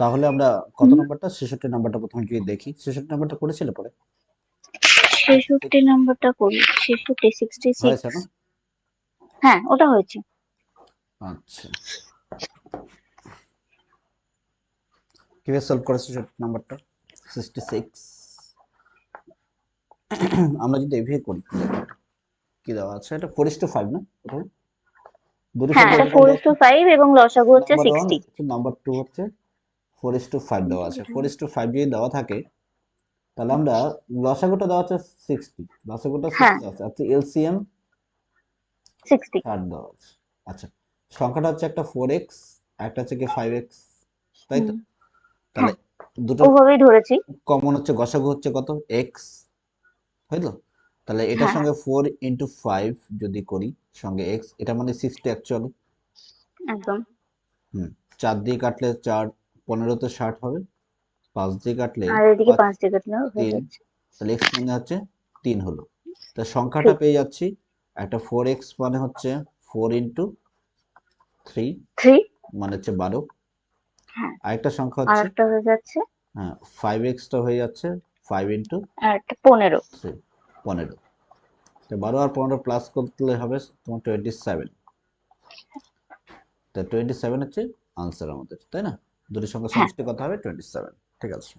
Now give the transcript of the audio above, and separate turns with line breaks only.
তাহলে আমরা কত। নাম্বারটা? ছেষট্টি নাম্বারটা প্রথমে গিয়ে দেখি। ছেষট্টি নাম্বারটা করেছিলে পরে?
ছেষট্টি নাম্বারটা করি। ছেষট্টি সিক্সটি সিক্স হ্যাঁ ওটা হয়েছে।
আচ্ছা। কীভাবে সলভ করেছে ছেষট্টি নাম্বারটা? সিক্সটি সিক্স আমরা যদি এভিয়ে করি কি দেওয়া আছে? এটা ফোর টু ফাইভ না?
হ্যাঁ এটা ফোর টু ফাইভ এবং লসাগু হচ্ছে সিক্সটি
নাম্বার টু হচ্ছে ফোর ইস টু ফাইভ দেওয়া আছে। ফোর ইস টু ফাইভ যদি দেওয়া থাকে তাহলে আমরা লসাগুটা দেওয়া আছে সিক্সটি লসাগুটা
হ্যাঁ।
সিক্সটি আছে। আচ্ছা এলসিএম
সিক্সটি
ষাট দেওয়া আছে। আচ্ছা সংখ্যাটা হচ্ছে একটা ফোর এক্স একটা হচ্ছে কি ফাইভ এক্স তাই তো? তাহলে দুটো
ওভাবেই ধরেছি।
কমন হচ্ছে গসাগু হচ্ছে কত? এক্স হইল তাহলে এটার
হ্যাঁ।
সঙ্গে ফোর ইন্টু ফাইভ যদি করি সঙ্গে এক্স এটা মানে সিক্সটি অ্যাকচুয়ালি
একদম।
হুম চার দিয়ে কাটলে চার পনেরোতে ষাট হবে পাঁচ দিয়ে কাটলে
আর এদিকে
পাঁচ-
পাঁচ দিকে হয়ে
তিন।
যাচ্ছে।
তাহলে এক্স মানে হচ্ছে তিন হলো। তা সংখ্যাটা পেয়ে যাচ্ছি একটা ফোর এক্স মানে হচ্ছে ফোর ইন্টু থ্রি
থ্রি
মানে হচ্ছে বারো।
হ্যাঁ।
আরেকটা সংখ্যা
আর
হচ্ছে
একটা হয়ে যাচ্ছে।
হ্যাঁ ফাইভ এক্সটা হয়ে যাচ্ছে ফাইভ ইন্টু
আর একটা পনেরো।
থ্রি পনেরো। তো বারো আর পনেরো প্লাস করলে হবে তোমার টোয়েন্টি সেভেন তা টোয়েন্টি সেভেন হচ্ছে আনসার আমাদের তাই না? দুটি
সঙ্গে।
সমষ্টি কথা হবে টোয়েন্টি সেভেন ঠিক আছে